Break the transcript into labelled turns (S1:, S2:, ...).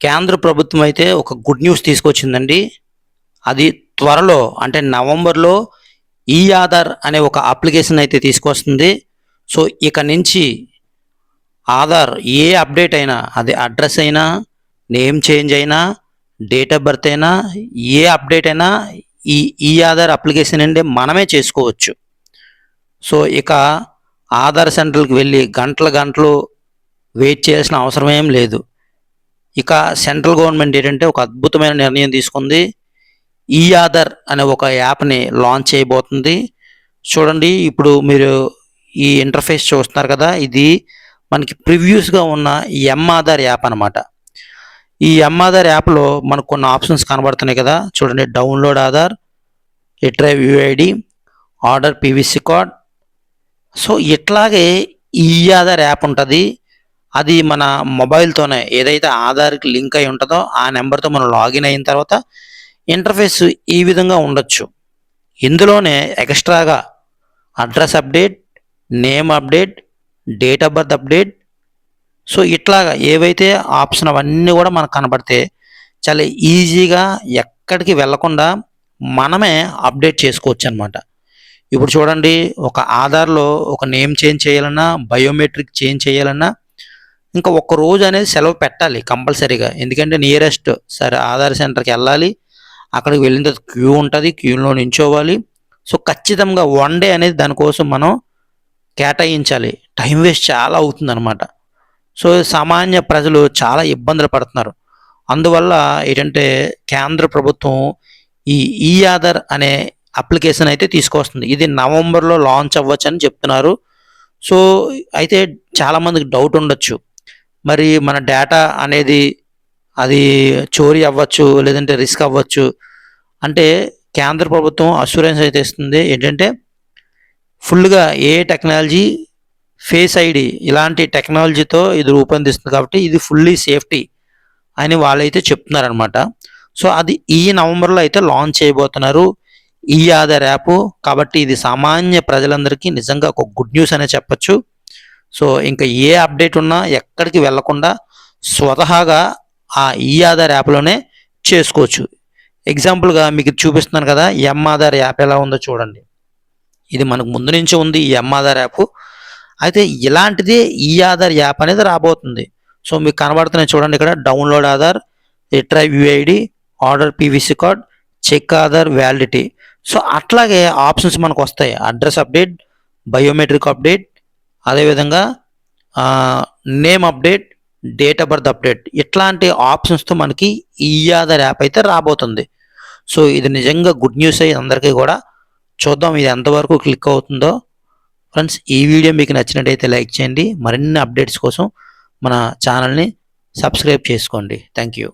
S1: కేంద్ర ప్రభుత్వం అయితే ఒక గుడ్ న్యూస్ తీసుకొచ్చిందండి. అది త్వరలో అంటే నవంబర్లో ఈ ఆధార్ అనే ఒక అప్లికేషన్ అయితే తీసుకొస్తుంది. సో ఇక నుంచి ఆధార్ ఏ అప్డేట్ అయినా అది అడ్రస్ అయినా నేమ్ చేంజ్ అయినా డేట్ ఆఫ్ బర్త్ అయినా ఏ అప్డేట్ అయినా ఈ ఈ ఆధార్ అప్లికేషన్ అండి మనమే చేసుకోవచ్చు. సో ఇక ఆధార్ సెంటర్కి వెళ్ళి గంటల గంటలు వెయిట్ చేయాల్సిన అవసరం ఏం లేదు. ఇక సెంట్రల్ గవర్నమెంట్ ఏంటంటే ఒక అద్భుతమైన నిర్ణయం తీసుకుంది. ఈ ఆధార్ అనే ఒక యాప్ని లాంచ్ చేయబోతుంది. చూడండి ఇప్పుడు మీరు ఈ ఇంటర్ఫేస్ చూస్తున్నారు కదా ఇది మనకి ప్రివ్యూస్గా ఉన్న ఎం ఆధార్ యాప్ అనమాట ఈ ఎం ఆధార్ యాప్లో మనకు కొన్ని ఆప్షన్స్ కనబడుతున్నాయి కదా. చూడండి download Aadhaar retrieve UID order PVC card so ఇట్లాగే ఈ ఆధార్ యాప్ ఉంటుంది. అది మన మొబైల్తోనే ఏదైతే ఆధార్కి లింక్ అయి ఉంటుందో ఆ నెంబర్తో మనం లాగిన్ అయిన తర్వాత ఇంటర్ఫేస్ ఈ విధంగా ఉండొచ్చు. ఇందులోనే ఎక్స్ట్రాగా address update name update date of birth update. So ఇట్లాగా ఏవైతే ఆప్షన్ అవన్నీ కూడా మనకు కనబడితే చాలా ఈజీగా ఎక్కడికి వెళ్ళకుండా మనమే అప్డేట్ చేసుకోవచ్చు అనమాట ఇప్పుడు చూడండి ఒక ఆధార్లో ఒక నేమ్ చేంజ్ చేయాలన్నా బయోమెట్రిక్ చేంజ్ చేయాలన్నా ఇంకా ఒక్క రోజు అనేది సెలవు పెట్టాలి కంపల్సరీగా. ఎందుకంటే నియరెస్ట్ సరే ఆధార్ సెంటర్కి వెళ్ళాలి. అక్కడికి వెళ్ళిన తర్వాత క్యూ ఉంటుంది క్యూలో నించోవాలి. సో ఖచ్చితంగా వన్ డే అనేది దానికోసం మనం కేటాయించాలి. టైం వేస్ట్ చాలా అవుతుంది అనమాట సో సామాన్య ప్రజలు చాలా ఇబ్బందులు పడుతున్నారు. అందువల్ల ఏంటంటే కేంద్ర ప్రభుత్వం ఈ ఈ ఆధార్ అనే అప్లికేషన్ అయితే తీసుకొస్తుంది. ఇది నవంబర్లో లాంచ్ అవ్వచ్చు అని చెప్తున్నారు. సో అయితే చాలామందికి డౌట్ ఉండొచ్చు. మరి మన డేటా అనేది అది చోరీ అవ్వచ్చు లేదంటే రిస్క్ అవ్వచ్చు. అంటే కేంద్ర ప్రభుత్వం అష్యూరెన్స్ అయితే ఇస్తుంది. ఏంటంటే ఫుల్గా ఏ టెక్నాలజీ ఫేస్ ఐడి ఇలాంటి టెక్నాలజీతో ఇది రూపొందిస్తుంది కాబట్టి ఇది ఫుల్లీ సేఫ్టీ అని వాళ్ళైతే చెప్తున్నారనమాట సో అది ఈ నవంబర్లో అయితే లాంచ్ చేయబోతున్నారు. ఈ ఆధార్ యాప్ కాబట్టి ఇది సామాన్య ప్రజలందరికీ నిజంగా ఒక గుడ్ న్యూస్ అనే చెప్పచ్చు. సో ఇంకా ఏ అప్డేట్ ఉన్నా ఎక్కడికి వెళ్ళకుండా స్వతహాగా ఆ ఈ ఆధార్ యాప్లోనే చేసుకోవచ్చు. ఎగ్జాంపుల్గా మీకు చూపిస్తున్నాను కదా ఎం ఆధార్ యాప్ ఎలా ఉందో చూడండి. ఇది మనకు ముందు నుంచి ఉంది ఈ ఎం ఆధార్ యాప్. అయితే ఇలాంటిది ఈ ఆధార్ యాప్ అనేది రాబోతుంది. సో మీకు కనబడుతున్నాయి చూడండి ఇక్కడ download Aadhaar retrieve UID order PVC card check Aadhaar validity. So అట్లాగే ఆప్షన్స్ మనకు వస్తాయి. అడ్రస్ అప్డేట్ బయోమెట్రిక్ అప్డేట్ అదేవిధంగా name update date of birth update ఇట్లాంటి ఆప్షన్స్తో మనకి ఈ ఆధార్ యాప్ అయితే రాబోతుంది. సో ఇది నిజంగా గుడ్ న్యూస్ అయ్యి అందరికీ కూడా చూద్దాం ఇది ఎంతవరకు క్లిక్ అవుతుందో. ఫ్రెండ్స్ ఈ వీడియో మీకు నచ్చినట్టయితే లైక్ చేయండి. మరిన్ని అప్డేట్స్ కోసం మన ఛానల్ని సబ్స్క్రైబ్ చేసుకోండి. Thank you